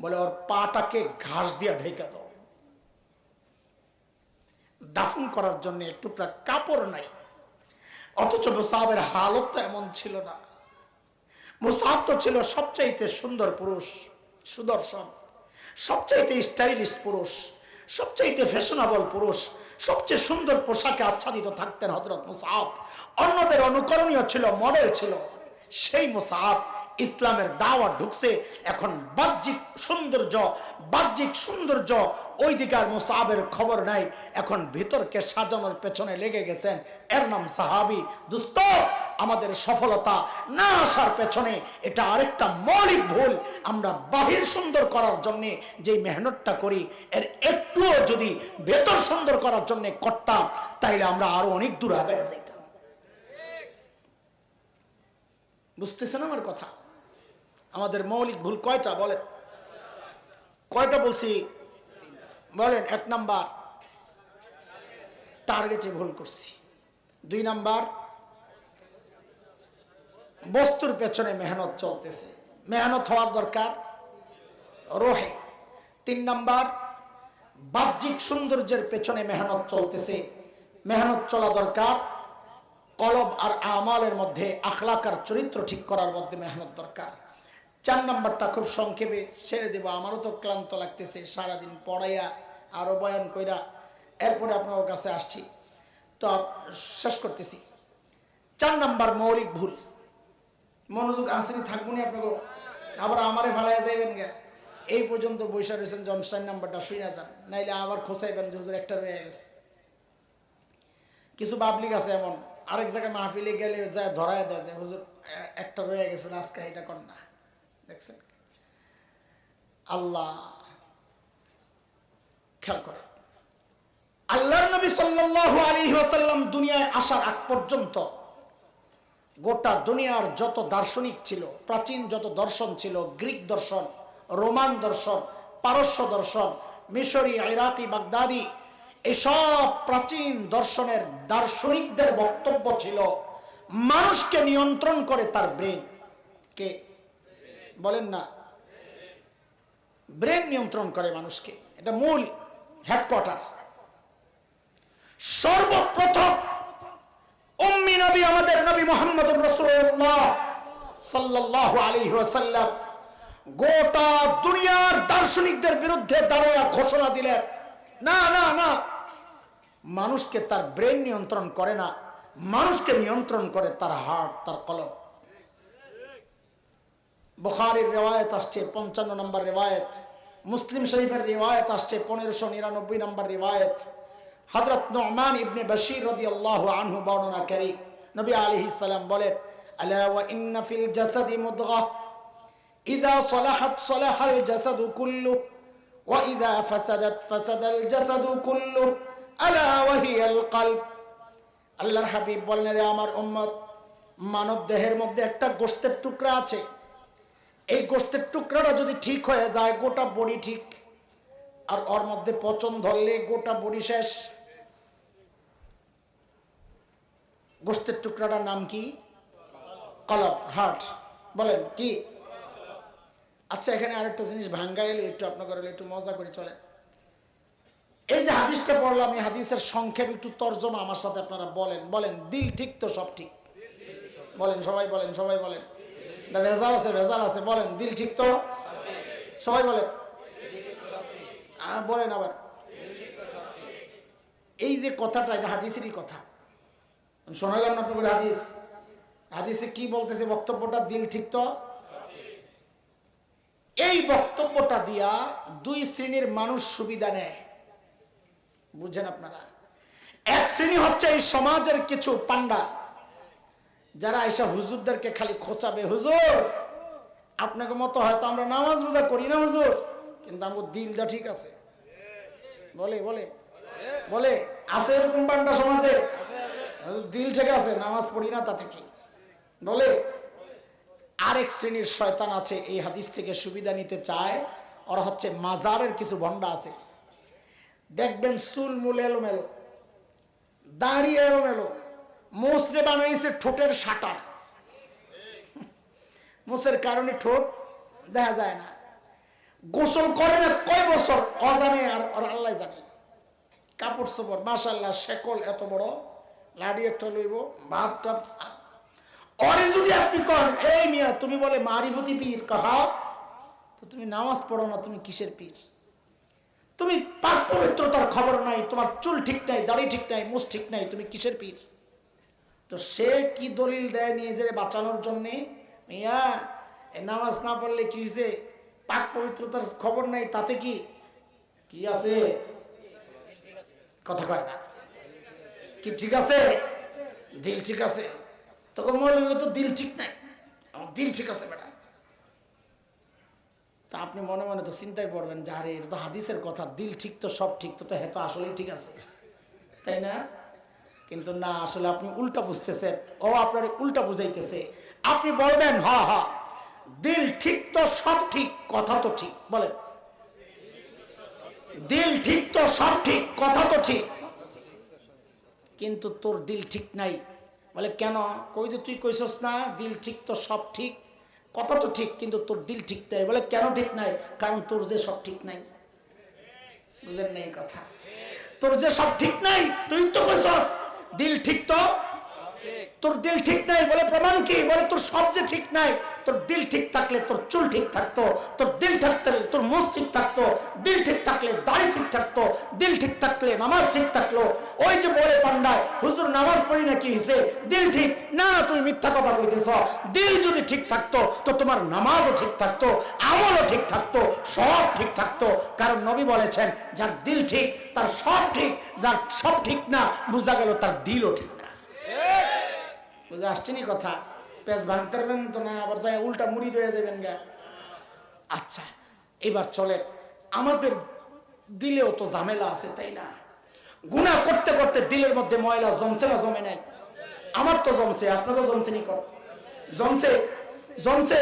বলে, ওর পাটাকে ঘাস দিয়ে ঢেকে দাও। দাফন করার জন্য টুকরা কাপড় নাই। অথচ মুসাহের হালত তো এমন ছিল না। মুসাহাব তো ছিল সবচাইতে সুন্দর পুরুষ, সুদর্শন, সবচাইতে স্টাইলিস্ট পুরুষ, সবচাইতে ফ্যাশনেবল পুরুষ, সবচেয়ে সুন্দর পোশাকে আচ্ছাদিত থাকতেন হজরত মুসাহাব অন্যদের অনুকরণীয় ছিল, মডেল ছিল সেই মুসাহাব ইসলামের দাওয়াত ঢুকছে, এখন বাহ্যিক সৌন্দর্য বাহ্যিক সৌন্দর্য, ওই দিকার মুসাহাবের খবর নাই। এখন ভিতরকে সাজানোর পেছনে লেগে গেছেন, এর নাম সাহাবি। দুস্ত, আমাদের সফলতা না আসার পেছনে এটা আরেকটা মৌলিক ভুল। আমরা বাহির সুন্দর করার জন্যে যে মেহনতটা করি, এর একটুও যদি ভেতর সুন্দর করার জন্য করতাম, তাইলে আমরা আরও অনেক দূর আগে যাইতাম। বুঝতেছেন আমার কথা? আমাদের মৌলিক ভুল কয়টা বলেন? কয়টা বলছি? বলেন, এক নাম্বার টার্গেটে ভুল করছি। দুই নাম্বার, বস্তুর পেছনে মেহনত চলতেছে। মেহনত হওয়ার দরকার রোহে। তিন নাম্বার, বাহ্যিক সৌন্দর্যের পেছনে মেহনত চলতেছে। মেহনত চলা দরকার, কলব আর আমালের মধ্যে আখলাকার চরিত্র ঠিক করার মধ্যে মেহনত দরকার। চার নাম্বারটা খুব সংক্ষেপে ছেড়ে দেবো। আমারও তো ক্লান্ত লাগতেছে সারাদিন পড়াইয়া আরও বয়ান কইরা। এরপরে আপনার কাছে আসছি। তো শেষ করতেছি। চার নাম্বার মৌলিক ভুল। মনোযোগ আসেনি থাকব না আপনাকে? আবার আমারে ফালাইয়া যাইবেন গে এই পর্যন্ত বৈশা রয়েছেন জনস্টাইন নাম্বারটা শুনে যান, নাইলে আবার খোসাইবেন যে হুজুর একটা রয়ে গেছে। কিছু পাবলিক আছে এমন, আরেক জায়গায় মাহফিলে গেলে যায় ধরায় দেয় যে হুজুর একটা রয়ে গেছে আজকে এটা কর না। দেখছেন আল্লাহ, খেয়াল করে আল্লাহর নবী সাল্লাল্লাহু আলাইহি ওয়াসাল্লাম দুনিয়ায় আসার আগ পর্যন্ত গোটা দুনিয়ার যত দার্শনিক ছিল, প্রাচীন যত দর্শন ছিল, গ্রিক দর্শন, রোমান দর্শন, পারস্য দর্শন, মিশরি, ইরাকি, বাগদাদি, এসব প্রাচীন দর্শনের দার্শনিকদের বক্তব্য ছিল, মানুষকে নিয়ন্ত্রণ করে তার ব্রেন। কে? বলেন না। ব্রেন নিয়ন্ত্রণ করে মানুষকে। এটা মূল হেডকোয়ার্টার সর্বপ্রথম উম্মি নবী আমাদের নবী মোহাম্মদুর রাসূলুল্লাহ সাল্লাল্লাহু আলাইহি ওয়াসাল্লাম গোটা দুনিয়ার দার্শনিকদের বিরুদ্ধে দাঁড়ায়া ঘোষণা দিলেন, না না না। মানুষকে তার ব্রেন নিয়ন্ত্রণ করে না। মানুষকে নিয়ন্ত্রণ করে তার হার্ট তার কলব। বুখারীর রেওয়ায়ত আসছে, পঞ্চান্ন নম্বর রেওয়ায়ত। মুসলিম শরীফের রেওয়ায়ত আসছে, পনেরোশো নিরানব্বই নম্বর রেওয়ায়ত। হজরত নোমান ইবনে বশির রাদিয়াল্লাহু আনহু বর্ণনা করি। নবী আলহি সালাম বলেন কুল্লু জাসাদু কুল্লু আল্লাহর হাবিব বলেন রে আমার উম্মত মানব দেহের মধ্যে একটা গোশতের টুকরা আছে এই গোশতের টুকরাটা যদি ঠিক হয়ে যায়, গোটা বডি ঠিক। আর ওর মধ্যে পচন ধরলে গোটা বডি শেষ। গোস্তের টুকরাটার নাম কি? কলব হার্ট বলেন, কি? আচ্ছা এখানে আরেকটা জিনিস ভাঙ্গা এলে, একটু আপনাকে একটু মজা করে চলে এই যে হাদিসটা পড়লাম, এই হাদিসের সংক্ষেপ একটু তর্জমা আমার সাথে আপনারা বলেন। বলেন, দিল ঠিক তো সব ঠিক? বলেন, সবাই বলেন সবাই বলেন। এটা ভেজাল আছে ভেজাল আছে, বলেন, দিল ঠিক তো? সবাই বলেন বলেন আবার। এই যে কথাটা, এটা হাদিসেরই কথা। শোনালাম না আপনাদের হাদিস। হাদিসে কি বলতেছে, বক্তব্যটা দিল ঠিক তো? এই বক্তব্যটা দিয়া দুই শ্রেণির মানুষ সুবিধা নেয়। বুঝছেন আপনারা? এক শ্রেণি হচ্ছে এই সমাজের কিছু পান্ডা যারা এসে হুজুরদেরকে খালি খোঁচাবে, হুজুর, আপনাকে মতো হয়তো আমরা নামাজ রোজা করি না, হুজুর, কিন্তু আমার দিলটা ঠিক আছে। বলে বলে বলে, আছে এরকম পান্ডা সমাজে? দিল ঠিক আছে, নামাজ পড়ি না তাতে কি? বলে, আরেক শ্রেণির শয়তান আছে, এই হাদিস থেকে সুবিধা নিতে চায়, ওরা হচ্ছে মাজারের কিছু ভণ্ডা আছে। দেখবেন চুল মূল এলোমেলো দাঁড়িয়ে এলোমেলো মোসরে বানাইছে ঠোঁটের শাটার। মোসের কারণে ঠোঁট দেখা যায় না। গোসল করে না কয় বছর? অজানে আর আর আল্লাহ জানে। কাপড় চোপড় মাসাল্লাহ শেকল এত বড়, লাডি একটা লইব ভাত টাপ অরে যদি আপনি কন, এই মিয়া, তুমি বলে মারিফতি পীর কাহা তো তুমি নামাজ পড়ো না, তুমি কিসের পীর? তুমি পাক পবিত্রতার খবর নাই, তোমার চুল ঠিক নাই, দাড়ি ঠিক নাই মুখ ঠিক নাই, তুমি কিসের পীর? তো সে কি দলিল দেয় নিজের বাঁচানোর জন্যে? মিয়া নামাজ না পড়লে কি হয়েছে পাক পবিত্রতার খবর নাই, তাতে কি? কি আছে? কথা কয় না। কি ঠিক আছে? দিল ঠিক আছে। তখন মৌলবী তো দিল ঠিক নাই। আমার দিল ঠিক আছে, বেটা। তা আপনি মনে মনে তো চিন্তায় পড়বেন যে, আরে এটা তো হাদিসের কথা, দিল ঠিক তো সব ঠিক, তো তো হ্যাঁ তো আসলেই ঠিক আছে। তাই না? কিন্তু না, আসলে আপনি উল্টা বুঝতেছেন। ও আপনার উল্টা বুঝাইতেছে। আপনি বলবেন, হ হ, দিল ঠিক তো, সব ঠিক, কথা তো ঠিক, বলেন। দিল ঠিক তো, সব ঠিক, কথা তো ঠিক। কিন্তু তোর দিল ঠিক নাই। বলে, কেন? কই যে তুই কইছস না, দিল ঠিক তো, সব ঠিক, কথা তো ঠিক, কিন্তু তোর দিল ঠিক নাই। বলে, কেন ঠিক নাই? কারণ তোর যে সব ঠিক নাই। বুঝেন নাই কথা? তোর যে সব ঠিক নাই, তুই তো কইছস। দিল ঠিক তো? তোর দিল ঠিক নাই বলে প্রমাণ কি? বলে তোর সব যে ঠিক নাই, তোর দিল ঠিক থাকলে তোর চুল ঠিক থাকতো, তোর দিল থাকতে তোর মুখ ঠিক থাকতো, দিল ঠিক থাকলে দাড়ি ঠিক থাকতো, দিল ঠিক থাকলে নামাজ ঠিক থাকল। ওই যে বলে পান্ডায়, হুজুর, নামাজ পড়ি না কি হয়েছে দিল ঠিক? না না, তুমি মিথ্যা কথা কইতেছ। দিল যদি ঠিক থাকতো, তো তোমার নামাজও ঠিক থাকতো, আমলও ঠিক থাকতো, সব ঠিক থাকতো। কারণ নবী বলেছেন, যার দিল ঠিক, তার সব ঠিক, যার সব ঠিক না, বোঝা গেল তার দিলও ঠিক না। বুঝে আসছেনি কথা। পেঁচ ভাঙতে পারবেন তো না, আবার যাই উল্টা মুড়ি দিয়ে যাবেন গা। আচ্ছা এবার চলে আমাদের দিলেও তো ঝামেলা আছে, তাই না? গুণা করতে করতে দিলের মধ্যে ময়লা জমছে না জমে নাই? আমার তো জমছে, আপনারও জমছে নি কর জমছে জমছে,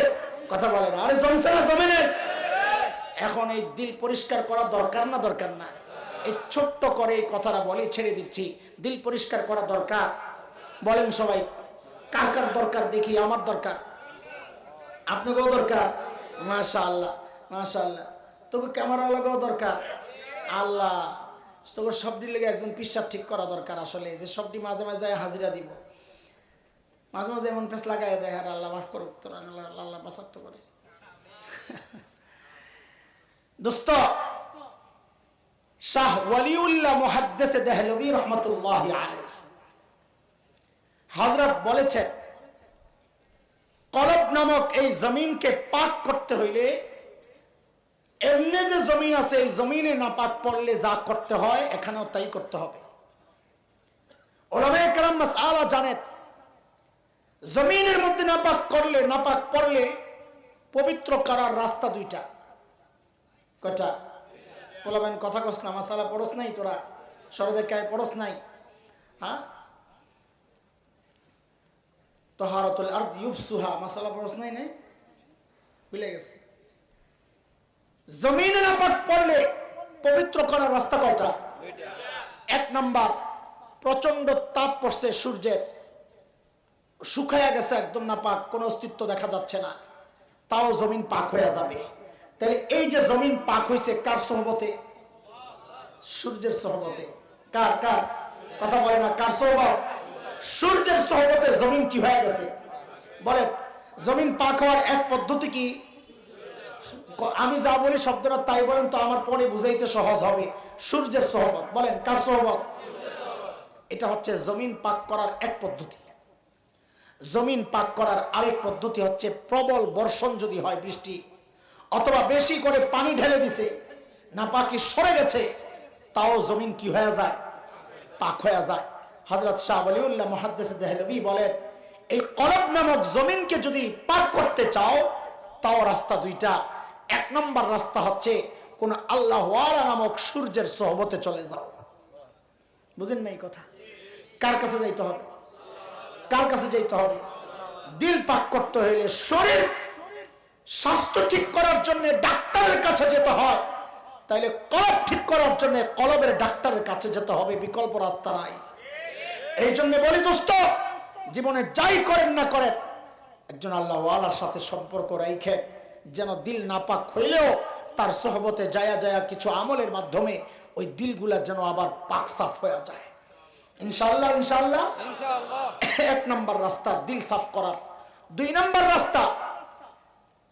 কথা বলেন। আরে জমছে না, জমে নাই? এখন এই দিল পরিষ্কার করা দরকার না দরকার না? এই ছোট্ট করে এই কথাটা বলে, ছেড়ে দিচ্ছি। দিল পরিষ্কার করা দরকার। বলেন সবাই। কার কার দরকার দেখি, আমার দরকার। আপনাকেও দরকার। মাশা আল্লাহ মাশা আল্লাহ তোকে ক্যামেরাওয়ালাকেও দরকার। আল্লাহ তোকে সবটি লেগে একজন পিসাব ঠিক করা দরকার আসলে, যে সবটি মাঝে মাঝে হাজিরা দিব। মাঝে মাঝে এমন পেস লাগাই দেয়, আর আল্লাহ মাফ করুক তোর, আল্লাহ আল্লাহ বাসাত্ত করে। দোস্ত, শাহ ওয়ালিউল্লাহ মুহাদ্দিস দেহলভী রহমতুল্লাহ আলাইহি। হজরত বলেছেন, কলব নামক এই জমিনকে পাক করতে হইলে, এমনি যে জমিন আছে, এই জমিনে না পাক পড়লে যা করতে হয়, এখানেও তাই করতে হবে। জানেন, জমিনের মধ্যে নাপাক করলে, নাপাক পড়লে পবিত্র করার রাস্তা দুইটা। কটা বলবেন, কথা কস না, মাসালা পড়স নাই তোরা সরবেকায় পড়স নাই। হ্যাঁ? তহারতুল আরদ ইউবসুহা মাসালা পড়স নাই নাই? ভুলে গেছে। জমিনে নাপাক পড়লে পবিত্র করার রাস্তা কয়টা? এক নাম্বার প্রচণ্ড তাপ পড়ছে সূর্যের। শুকায়া গেছে একদম নাপাক, কোনো অস্তিত্ব দেখা যাচ্ছে না। তাও জমিন পাক হয়ে যাবে। তাহলে এই যে জমিন পাক হয়েছে কার সহবতে? সূর্যের সহবতে। কার কার? কথা বলে না, কার সহবত? সূর্যের সহবতে জমিন কি হয়ে গেছে? বলে জমিন পাক হওয়ার এক পদ্ধতি কি? আমি যা বলি শব্দটা তাই বলেন তো আমার পরে বুঝাইতে সহজ হবে। সূর্যের সহবত, বলেন, কার সহবত? এটা হচ্ছে জমিন পাক করার এক পদ্ধতি। জমিন পাক করার আরেক পদ্ধতি হচ্ছে প্রবল বর্ষণ যদি হয় বৃষ্টি, অথবা বেশি করে পানি ঢেলে দিছে না পাকি সরে গেছে, তাও জমিন কি হয়ে যায়? পাক হয়ে যায়। হজরত শাহ আলিউল্লাহ মহাদ্দেশ দেহলভি বলেন, এই কলব নামক জমিনকে যদি পার করতে চাও, তাও রাস্তা দুইটা। এক নম্বর রাস্তা হচ্ছে কোন আল্লাহ নামক সূর্যের সহবতে চলে যাও। বুঝেন না এই কথা? কার কাছে যাইতে হবে? কার কাছে যাইতে হবে? দিল পাক করতে হইলে শরীর, স্বাস্থ্য ঠিক করার জন্য ডাক্তারের কাছে যেতে হয়। তাইলে কলব ঠিক করার জন্য কলবের ডাক্তারের কাছে যেতে হবে, বিকল্প রাস্তা নাই। এই জন্য বলি দোস্ত জীবনে যাই করেন না করেন একজন আল্লাহ আল্লাহর সাথে সম্পর্ক রাইখেন যেন দিল নাপাক হইলেও তার সহবতে যায়া যায়া কিছু আমলের মাধ্যমে ওই দিলগুলা যেন আবার পাক সাফ হয়ে যায়। ইনশাল্লাহ ইনশাল্লাহ এক নম্বর রাস্তা দিল সাফ করার। দুই নম্বর রাস্তা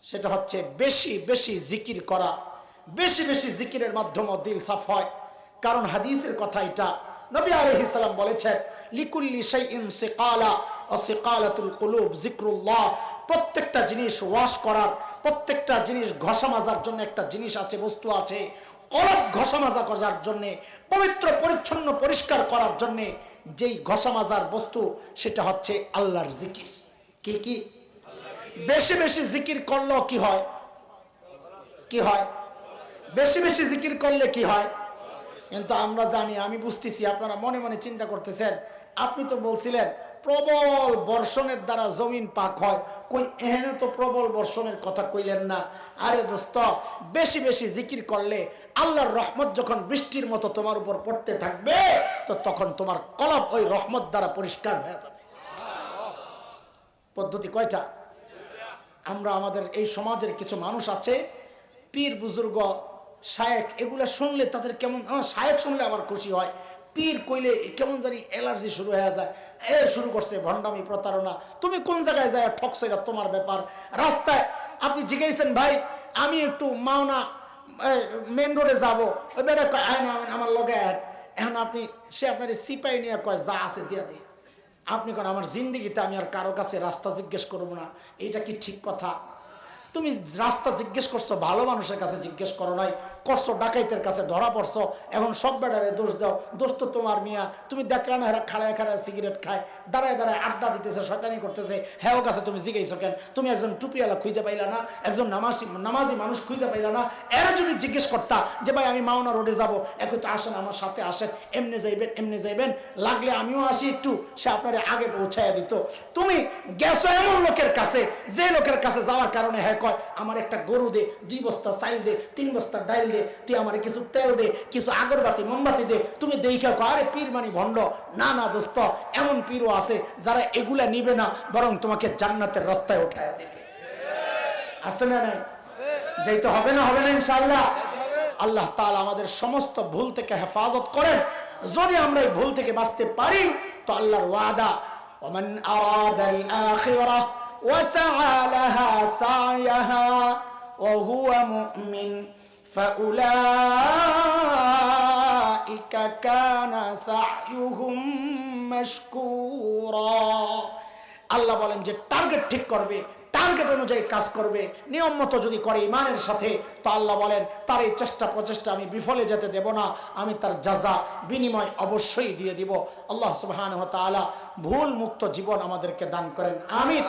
সেটা হচ্ছে বেশি বেশি জিকির করা। বেশি বেশি জিকিরের মাধ্যমে দিল সাফ হয়। কারণ হাদিসের কথা এটা নবী আলাইহিস সালাম বলেছেন, লিকুল্লি শাইইন সিকালা ও সিকালাতুল কুলুব জিক্রুল্লাহ প্রত্যেকটা জিনিস ওয়াশ করার, প্রত্যেকটা জিনিস ঘষা মাজার জন্য একটা জিনিস আছে, বস্তু আছে। কলব ঘষা মাজা করার জন্যে, পবিত্র, পরিচ্ছন্ন, পরিষ্কার করার জন্যে যেই ঘষা মাজার বস্তু, সেটা হচ্ছে আল্লাহর জিকির। কি কি? বেশি বেশি জিকির করলেও কি হয়? কি হয়? বেশি বেশি জিকির করলে কি হয়? কিন্তু আমরা জানি, আমি বুঝতেছি, আপনারা মনে মনে চিন্তা করতেছেন। আপনি তো বলছিলেন, প্রবল বর্ষণের দ্বারা জমিন পাক হয়। কই এখানে তো প্রবল বর্ষণের কথা কইলেন না। আরে দোস্ত, বেশি বেশি জিকির করলে আল্লাহর রহমত যখন বৃষ্টির মতো তোমার উপর পড়তে থাকবে, তো তখন তোমার কলব ওই রহমত দ্বারা পরিষ্কার হয়ে যাবে। পদ্ধতি কয়টা? আমরা আমাদের এই সমাজের কিছু মানুষ আছে, পীর বুজুর্গ শায়েক, এগুলা শুনলে তাদের কেমন শায়েক শুনলে আবার খুশি হয়। পীর কইলে কেমন জানি অ্যালার্জি শুরু হয়ে যায়। এ শুরু করছে ভণ্ডামি, প্রতারণা। তুমি কোন জায়গায় যায় ঠকছো এটা তোমার ব্যাপার? রাস্তায় আপনি জিজ্ঞেসেন ভাই, আমি একটু মাওনা মেন রোডে যাব। বেটা কয় না আমার লগে। এখন আপনি, সে আপনার সিপাই নিয়ে কয়, যা আছে দিয়া দিয়ে আপনি কোন, আমার জিন্দিগিতে আমি আর কারও কাছে রাস্তা জিজ্ঞেস করব না। এটা কি ঠিক কথা? তুমি রাস্তা জিজ্ঞেস করছ ভালো মানুষের কাছে জিজ্ঞেস করো নাই করছ, ডাকাইতের কাছে ধরা পড়ছো, এখন সব বেড়ারে দোষ দাও। দোষ তো তোমার মিয়া। তুমি দেখলে না এরা খাড়ায় খাড়ায় সিগারেট খায়, দাঁড়ায় দাঁড়ায় আড্ডা দিতেছে, শয়তানি করতেছে। হ্যাঁ কাছে তুমি জিজ্ঞেসো কেন? তুমি একজন টুপিওয়ালা খুঁজে পাইলা না? একজন নামাজি নামাজি মানুষ খুঁজে পাইলা না? এরা যদি জিজ্ঞেস করতা যে, ভাই, আমি মাওনা রোডে যাব, একটু আসেন, আমার সাথে আসেন, এমনি যাইবেন এমনি যাইবেন, লাগলে আমিও আসি একটু। সে আপনার আগে পৌঁছাইয়া দিত। তুমি গেছো এমন লোকের কাছে, যে লোকের কাছে যাওয়ার কারণে হ্যাঁ কয়, আমার একটা গরু দে, দুই বস্তা চাইল দে, তিন বস্তা ডাইল দে তুই আমার কিছু তেল দে কিছু আগরবাতি মোমবাতি দে তুমি দেখে কয় আরে পীর মানি ভণ্ড না না দোস্ত এমন পীরও আছে যারা এগুলা নিবে না বরং তোমাকে জান্নাতের রাস্তায় উঠাইয়া দেবে আছে না নাই যাইতে হবে না হবে না ইনশাআল্লাহ আল্লাহ তাআলা আমাদের সমস্ত ভুল থেকে হেফাজত করেন যদি আমরা এই ভুল থেকে বাঁচতে পারি তো আল্লাহর ওয়াদা ومن أراد الآخرة وسعى لها سعيها وهو مؤمن فأولئك كان سعيهم مشكورا আল্লাহ বলেন যে টার্গেট ঠিক করবে টার্গেট অনুযায়ী কাজ করবে নিয়ম মতো যদি করে ইমানের সাথে তো আল্লাহ বলেন তার এই চেষ্টা প্রচেষ্টা আমি বিফলে যেতে দেব না আমি তার যাজা বিনিময় অবশ্যই দিয়ে দিব। আল্লাহ সুবহান তাআলা ভুল মুক্ত জীবন আমাদেরকে দান করেন। আমিন।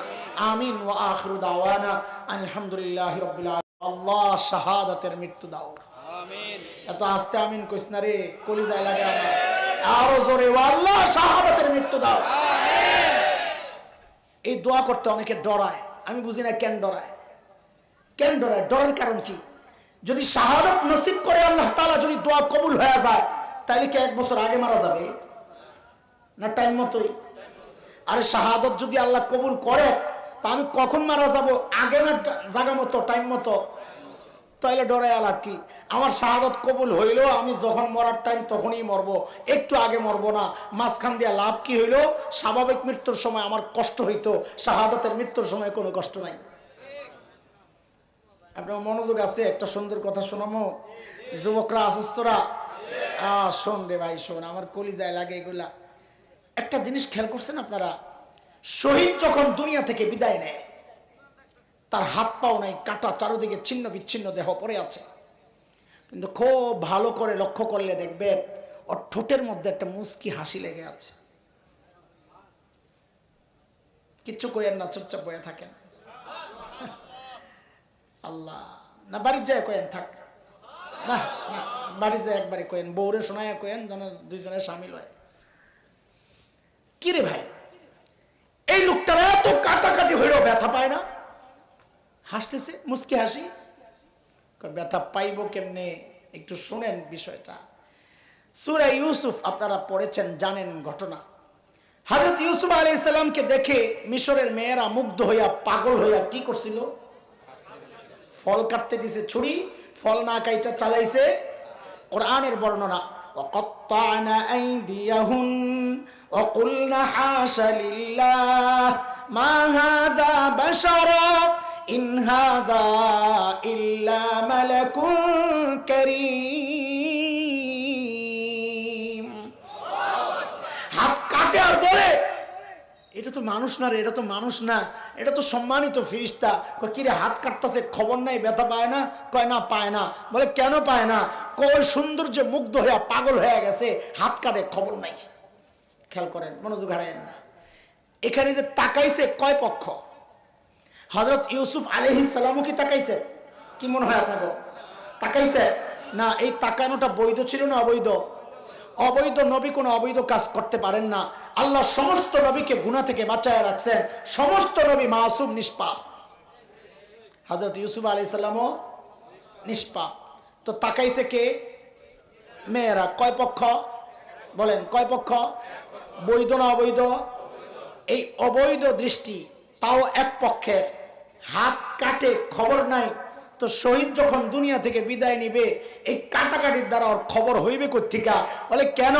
আমিন ওয়া আখিরু দাওয়ানা আলহামদুলিল্লাহি আল্লাহ শাহাদাতের মৃত্যু দাও। এত আস্তে আমিন কইস না রে কলিজায় লাগে আমার। আরও জোরে আল্লাহ শাহাদাতের মৃত্যু দাও। এই দোয়া করতে অনেকে ডরায়। আমি বুঝি না কেন ডরায়। কেন ডরায়? ডরার কারণ কি? যদি শাহাদত নসিব করে আল্লাহ তালা যদি দোয়া কবুল হয়ে যায়, তাহলে কি এক বছর আগে মারা যাবে? না টাইম মতোই? আরে শাহাদত যদি আল্লাহ কবুল করে, তা আমি কখন মারা যাব? আগে না জায়গা মতো, টাইম মতো? তাইলে ডরাই আলাপ কি? আমার শাহাদত কবুল হইল আমি যখন মরার টাইম তখনই মরব। একটু আগে মরবো না। মাঝখান দিয়া লাভ কি হইল? স্বাভাবিক মৃত্যুর সময় আমার কষ্ট হইতো। শাহাদতের মৃত্যুর সময় কোনো কষ্ট নাই। আপনার মনোযোগ আছে? একটা সুন্দর কথা শোনামো। যুবকরা আসস্তরা শোন রে ভাই, শোন। আমার কলিজায় লাগে এগুলা। একটা জিনিস খেয়াল করছেন আপনারা? শহীদ যখন দুনিয়া থেকে বিদায় নেয় তার হাত পাও নাই, কাটা চারোদিকে ছিন্ন বিচ্ছিন্ন দেহ পড়ে আছে। কিন্তু খুব ভালো করে লক্ষ্য করলে দেখবে, ওর ঠোঁটের মধ্যে একটা মুস্কি হাসি লেগে আছে। কিচ্ছু কইেন না, চুপচাপ বয়ে থাকেন। আল্লাহ, না, বাড়ির যায় কয়েন থাক। না না বাড়ি যায় একবারে কয়েন বৌরে শোনায় কয়েন যেন দুইজনে সামিল হয়। কিরে ভাই, এই লোকটার এত কাটাকাটি হইলেও ব্যথা পায় না? হাসতেছে মুসকি হাসি কয়, ব্যথা পাইব কেমনে একটু শোনেন বিষয়টা সুরা ইউসুফ আপনারা পড়েছেন জানেন ঘটনা হজরত ইউসুফ আলী ইসলামকে দেখে মিশরের মেয়েরা মুগ্ধ হইয়া পাগল হইয়া কি করছিল ফল কাটতে দিছে ছুরি ফল না কাইটা চালাইছে কোরআনের বর্ণনা وقطعنا أيديهن وقلنا حاش لله ما هذا بشرا ইন হাযা ইল্লা মালাকুন কারীম। হাত কাটে আর বলে, এটা তো মানুষ না রে, এটা তো মানুষ না, এটা তো সম্মানিত ফিরিস্তা। কিরে, হাত কাটতেছে, খবর নাই, ব্যথা পায় না? কয়, না, পায় না। বলে, কেন পায় না? কয়, সৌন্দর্যে মুগ্ধ হয়ে পাগল হয়ে গেছে, হাত কাটে, খবর নাই। খেয়াল করেন, মনোযোগ হারায় না। এখানে যে তাকাইছে, কয় পক্ষ? হজরত ইউসুফ আলহি সালামও কি তাকাইছে? কি মনে হয় আপনাকে? তাকাইছে? না, এই তাকানোটা বৈধ ছিল না অবৈধ? অবৈধ নবী কোনো অবৈধ কাজ করতে পারেন না। আল্লাহ সমস্ত নবীকে গুণা থেকে বাঁচায় রাখছেন। সমস্ত নবী মাসুম, নিষ্পাপ। হজরত ইউসুফ আলি সাল্লামও নিষ্পাপ। তো তাকাইছে কে? মেয়েরা। কয় পক্ষ? বলেন, কয় পক্ষ? বৈধ না অবৈধ? এই অবৈধ দৃষ্টি তাও এক পক্ষের। হাত কাটে, খবর নাই। তো শহীদ যখন দুনিয়া থেকে বিদায় নিবে, এই কাটাকাটির দ্বারা ওর খবর হইবে কোথিকা বলে, কেন?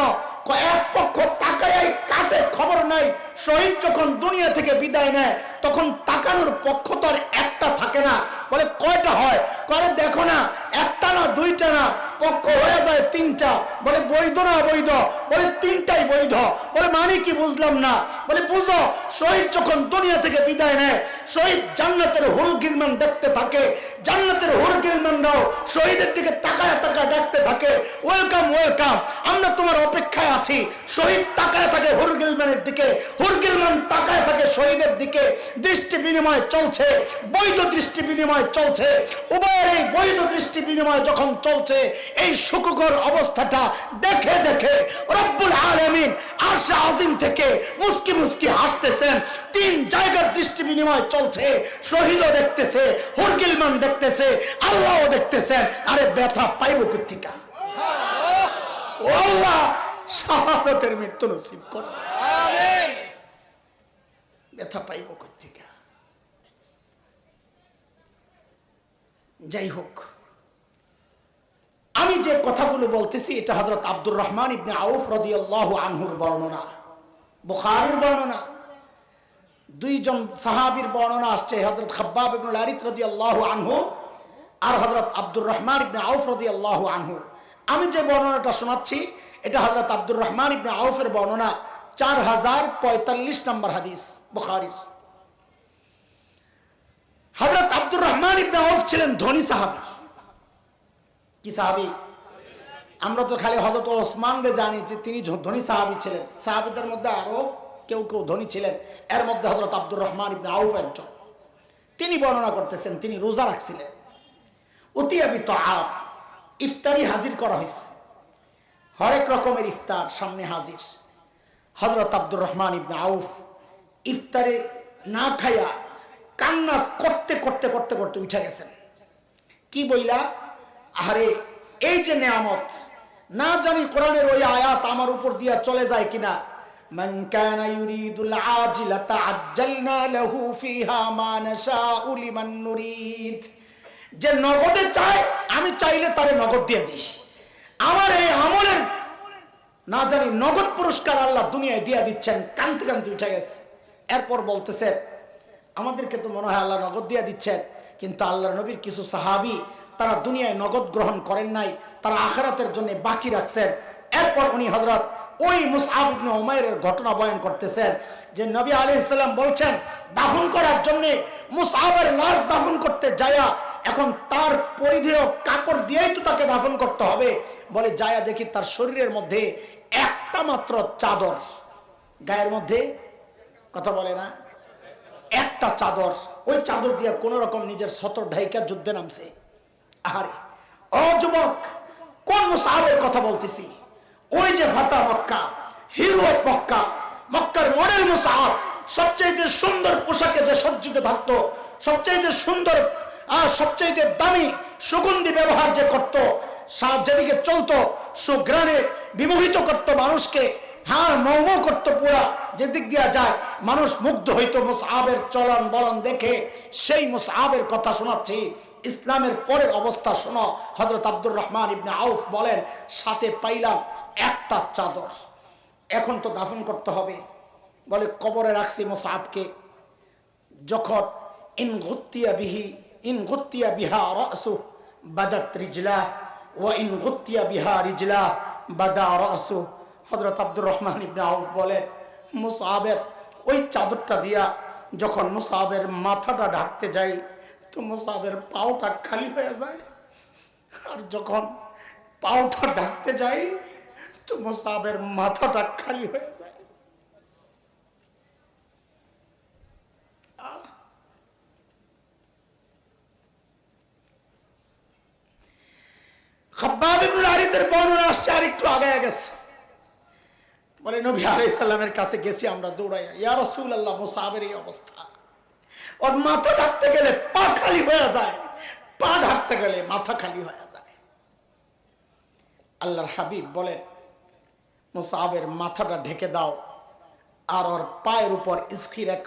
এক পক্ষ তাকায় কাটে, খবর নাই। শহীদ যখন দুনিয়া থেকে বিদায় নেয়, তখন তাকানোর পক্ষ তো আর একটা থাকে না। বলে, কয়টা হয়? করে দেখো না, একটা না, দুইটা না। পক্ষ হয়ে যায় তিনটা। বলে বৈধ না বৈধ? বলে তিনটাই বৈধ। বলে মানে কি বুঝলাম না? বলে বুঝো, শহীদ যখন দুনিয়া থেকে বিদায় নেয়, শহীদ জান্নাতের হুল গিরমান দেখতে থাকে, জান্নাতের হুল গিরমানরাও শহীদের দিকে তাকায় তাকায় দেখতে থাকে ওয়েলকাম ওয়েলকাম আমরা তোমার অপেক্ষায় আছি। শহীদ তাকায় থাকে হুর গিলমানের দিকে হুর গিলমান তাকায় থাকে শহীদের দিকে। দৃষ্টি বিনিময় চলছে, বৈধ দৃষ্টি বিনিময় চলছে উভয়ের এই বৈধ দৃষ্টি বিনিময় যখন চলছে এই সুখকর অবস্থাটা দেখে দেখে রব্বুল আলমিন আরশে আজিম থেকে মুস্কি মুস্কি হাসতেছেন। তিন জায়গার দৃষ্টি বিনিময় চলছে। শহীদও দেখতেছে হুরগিলমান দেখতেছে আল্লাহও দেখতেছেন। আরে ব্যথা পাইব কুত্তিকা ও আল্লাহ শাহাদতের মৃত্যু নসিব কর। ব্যথা পাইব কুত্তিকা যাই হোক আমি যে কথাগুলো বলতেছি, এটা হজরত আব্দুর রহমান ইবনে আউফ রদিয়াল্লাহ আনহুর বর্ণনা। বুখারির বর্ণনা। দুইজন সাহাবীর বর্ণনা আসছে হজরত খাব্বাব ইবনুল আরিত রদিয়াল্লাহ আনহু আর হজরত আব্দুর রহমান ইবনে আউফ রদিয়াল্লাহ আনহু। আমি যে বর্ণনাটা শোনাচ্ছি, এটা হজরত আব্দুর রহমান ইবনে আউফের বর্ণনা, চার হাজার পঁয়তাল্লিশ নম্বর হাদিস, বুখারির। হজরত আব্দুর রহমান ইবনে আউফ ছিলেন ধনী সাহাবী। কি সাহাবি? আমরা তো খালি হজরত ওসমান রে জানি যে তিনি ধনী সাহাবি ছিলেন। সাহাবিদের মধ্যে আরও কেউ কেউ ধনী ছিলেন। এর মধ্যে হজরত আব্দুর রহমান ইবনে আউফ একজন। তিনি বর্ণনা করতেছেন, তিনি রোজা রাখছিলেন। অতি আবিত আপ ইফতারি হাজির করা হয়েছে হরেক রকমের ইফতার সামনে হাজির। হজরত আব্দুর রহমান ইবনে আউফ ইফতারে না খাইয়া কান্না করতে করতে করতে করতে উঠে গেছেন। কি বইলা? আরে এই যে নেয়ামত না জানি কোরআনের ওই আয়াত আমার উপর দিয়া চলে যায় কিনা من كان يريد العاجلة عجلنا له فيها ما نشاء لمن نريد যে নগদে চায় আমি চাইলে তারে নগদ দিয়ে দিস আমার এই আমলের না জানি নগদ পুরস্কার আল্লাহ দুনিয়ায় দিয়ে দিচ্ছেন কান্তি কান্তি উঠে গেছে এরপর বলতেছে আমাদেরকে তো মনে হয় আল্লাহ নগদ দিয়ে দিচ্ছেন কিন্তু আল্লাহ নবীর কিছু সাহাবি তারা দুনিয়ায় নগদ গ্রহণ করেন নাই, তারা আখেরাতের জন্য বাকি রাখছেন। এরপর উনি হজরত ওই মুসআব উমাইরের ঘটনা বয়ান করতেছেন যে নবী আলাইহিস বলছেন, দাফন করার জন্য মুসআবের লাশ দাফন করতে যায়া, এখন তার পরিধেয় কাপড় দিয়েই তো তাকে দাফন করতে হবে। বলে, যায়া দেখি তার শরীরের মধ্যে একটা মাত্র চাদর। গায়ের মধ্যে? কথা বলে না। একটা চাদর। ওই চাদর দিয়ে কোন রকম নিজের সতর ঢাইকা যুদ্ধে নামছে। আরে ও যুবক, কোন মুসাহাবের কথা বলতেছি? ওই যে ফাতা মক্কা, হিরো অফ মক্কা, মক্কার মডেল মুসাহাব, সবচাইতে সুন্দর পোশাকে যে সজ্জিত থাকতো, সবচাইতে সুন্দর আর সবচাইতে দামি সুগন্ধি ব্যবহার যে করত যেদিকে চলতো সুগ্রাণে বিমোহিত করত মানুষকে হ্যাঁ মৌম করতো পুরা যেদিক দিয়া যায়, মানুষ মুগ্ধ হইতো মুসআবের চলন বলন দেখে, সেই মুসআবের কথা শোনাচ্ছি। ইসলামের পরের অবস্থা শোনো হজরত আব্দুর রহমান ইবনে আউফ বলেন, সাথে পাইলাম একটা চাদর। এখন তো দাফন করতে হবে। বলে, কবরে রাখছি মোসাবকে। যখন, ইন গুত্তিয়া বিহি, ইন গুত্তিয়া বিহা রসু বাদাত রিজলা ও ইন গুত্তিয়া বিহা রিজলা, বাদা রসু হজরত আব্দুর রহমান ইবনে আউফ বলেন, মুসাবের ওই চাদরটা দিয়া যখন মুসাবের মাথাটা ঢাকতে যাই তো মুসাবের পাওটা খালি হয়ে যায়। আর যখন পাওটা ঢাকতে যাই, তো মুসাবের মাথাটা খালি হয়ে যায়। বলে, নবী আলাইহিস সালামের কাছে গেছি আমরা দৌড়াইয়া। ইয়া রাসূলুল্লাহ, মুসাবের এই অবস্থা। ওর মাথা ঢাকতে গেলে পা খালি হয়ে যায়। পা ঢাকতে গেলে মাথা খালি হয়ে যায়। আল্লাহর হাবিব বলেন, মুসাবের মাথাটা ঢেকে দাও, আর ওর পায়ের উপর স্কির এক